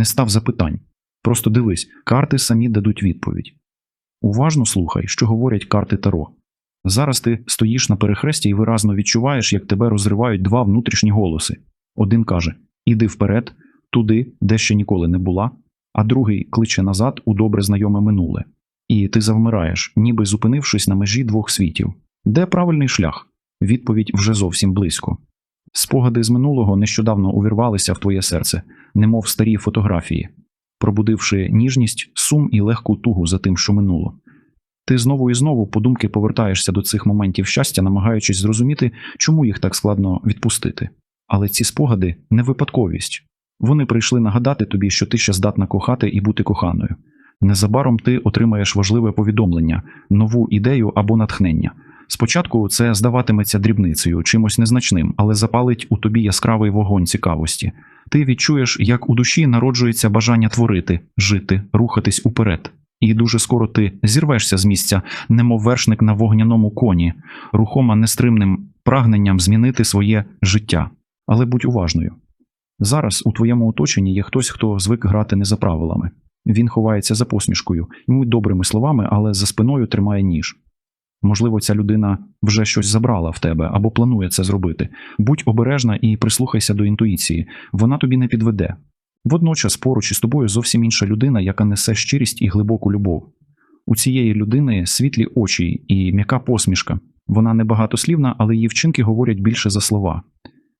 не став запитань. Просто дивись, карти самі дадуть відповідь. Уважно слухай, що говорять карти Таро. Зараз ти стоїш на перехресті і виразно відчуваєш, як тебе розривають два внутрішні голоси. Один каже: Іди вперед, туди, де ще ніколи не була, а другий кличе назад у добре знайоме минуле. І ти завмираєш, ніби зупинившись на межі двох світів. Де правильний шлях? Відповідь вже зовсім близько. Спогади з минулого нещодавно увірвалися в твоє серце, немов старі фотографії, пробудивши ніжність, сум і легку тугу за тим, що минуло. Ти знову і знову подумки повертаєшся до цих моментів щастя, намагаючись зрозуміти, чому їх так складно відпустити. Але ці спогади не випадковість. Вони прийшли нагадати тобі, що ти ще здатна кохати і бути коханою. Незабаром ти отримаєш важливе повідомлення, нову ідею або натхнення. Спочатку це здаватиметься дрібницею, чимось незначним, але запалить у тобі яскравий вогонь цікавості. Ти відчуєш, як у душі народжується бажання творити, жити, рухатись уперед. І дуже скоро ти зірвешся з місця, немов вершник на вогняному коні, рухома нестримним прагненням змінити своє життя. Але будь уважною. Зараз у твоєму оточенні є хтось, хто звик грати не за правилами. Він ховається за посмішкою, йому добрими словами, але за спиною тримає ніж. Можливо, ця людина вже щось забрала в тебе або планує це зробити. Будь обережна і прислухайся до інтуїції, вона тобі не підведе. Водночас поруч із тобою зовсім інша людина, яка несе щирість і глибоку любов. У цієї людини світлі очі і м'яка посмішка. Вона небагатослівна, але її вчинки говорять більше за слова.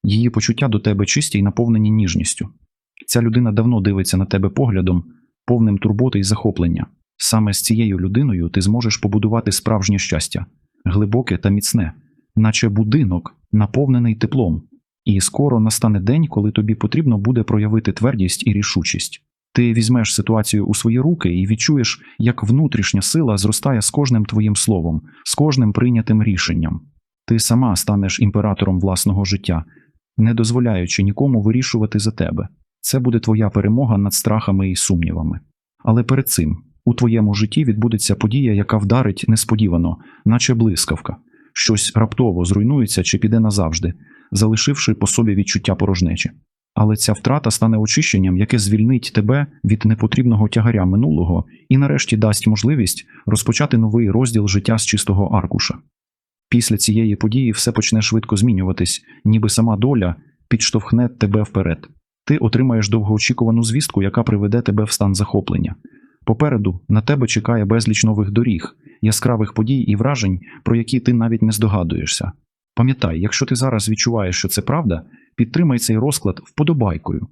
Її почуття до тебе чисті й наповнені ніжністю. Ця людина давно дивиться на тебе поглядом, повним турботи й захоплення. Саме з цією людиною ти зможеш побудувати справжнє щастя, глибоке та міцне, наче будинок, наповнений теплом. І скоро настане день, коли тобі потрібно буде проявити твердість і рішучість. Ти візьмеш ситуацію у свої руки і відчуєш, як внутрішня сила зростає з кожним твоїм словом, з кожним прийнятим рішенням. Ти сама станеш імператором власного життя, не дозволяючи нікому вирішувати за тебе. Це буде твоя перемога над страхами і сумнівами. Але перед цим у твоєму житті відбудеться подія, яка вдарить несподівано, наче блискавка. Щось раптово зруйнується чи піде назавжди, залишивши по собі відчуття порожнечі. Але ця втрата стане очищенням, яке звільнить тебе від непотрібного тягаря минулого і нарешті дасть можливість розпочати новий розділ життя з чистого аркуша. Після цієї події все почне швидко змінюватись, ніби сама доля підштовхне тебе вперед. Ти отримаєш довгоочікувану звістку, яка приведе тебе в стан захоплення. Попереду на тебе чекає безліч нових доріг, яскравих подій і вражень, про які ти навіть не здогадуєшся. Пам'ятай, якщо ти зараз відчуваєш, що це правда, підтримай цей розклад вподобайкою.